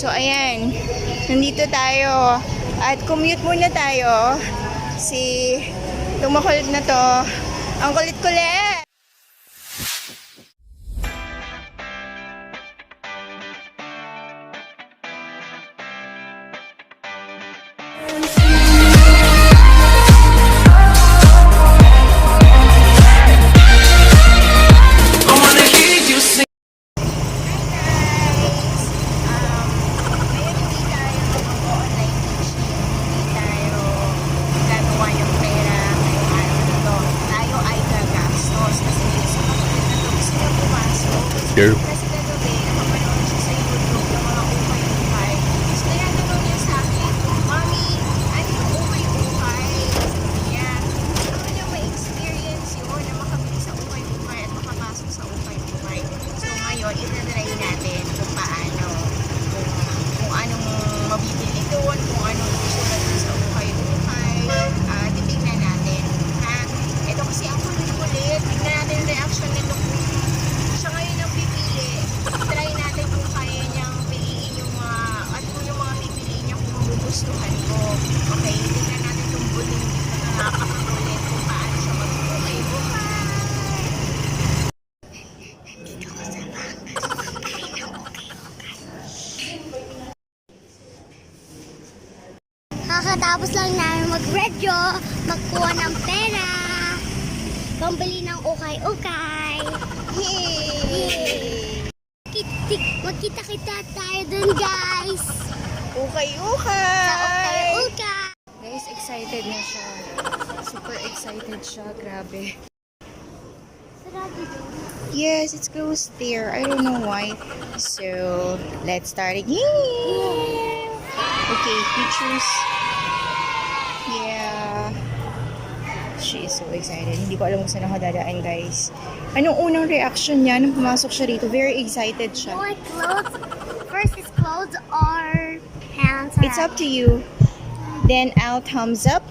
So, ayan. Nandito tayo. At commute muna tayo. Si itong makulit na to. Ang kulit-kulit! Sure. Kasi kagabi, nakapanood siya sa YouTube ng mga ukay-ukay. Tapos tinatanong niya ano yung ukay-ukay? Niya ma-experience yun na makabili sa ukay-ukay at makapasok sa ukay-ukay. So ngayon, itatry natin kung paano. Kung anong mabibili doon, kung anong susunod doon sa ukay-ukay. Ah, titignan natin. Ha? Ito kasi ang kulit-kulit. Tignan natin yung reaction nito kung siya ngayon ang pipili. Try natin kung kaya niyang piliin yung mga, at kung yung mga pipiliin niya kung magugustuhan ko. Okay, tignan natin kung buling na nakakakulit kung paano siya mag-okay. Kakatapos lang namin mag-redyo, magkuha ng pera, pambili ng ukay-ukay. Kitik, magkita-kita tayo dun guys. Sa Ukay-ukay! ukay-ukay. Guys, excited na siya. Super excited siya. Grabe. Yes, it's closed there. I don't know why. So, let's start again. Okay, you choose. Yeah. She is so excited. Hindi ko alam kung saan ako dadaan, guys. Anong unang reaction niya nung pumasok siya rito? Very excited siya. Like clothes. First is clothes hands. It's up to you. Then I'll thumbs up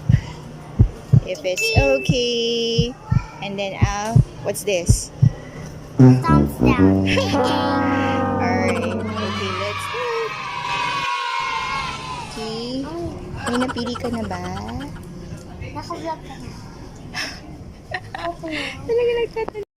if it's okay. And then I'll, what's this? Thumbs down. Alright. Okay, let's start. Okay. May napili ka na ba? Naka-vlog ka na. Talaga nagtatanong.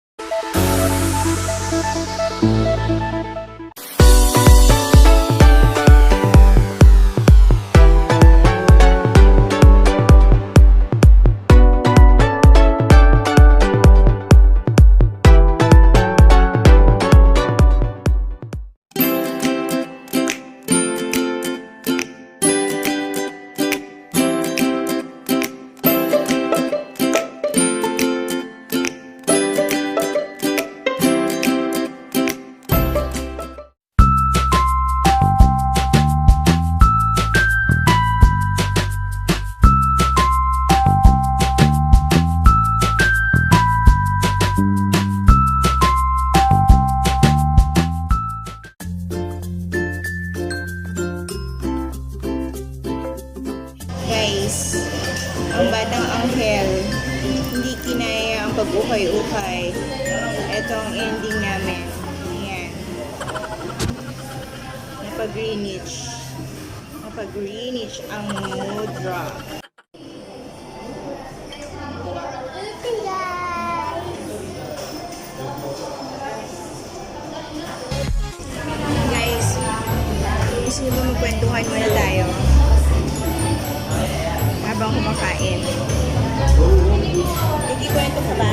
Guys, ang batang anghel, hindi kinaya ang pag-ukay-ukay. Ito ang ending namin. Ayan. Napag-greenwich. Napag-greenwich ang mudra. Guys, gusto niyo ba magkwentuhan muna tayo? ibang kumakain. Ikikwento ko ba?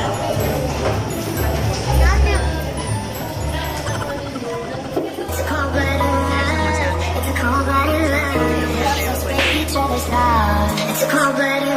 It's a cold blooded love. It's a cold blooded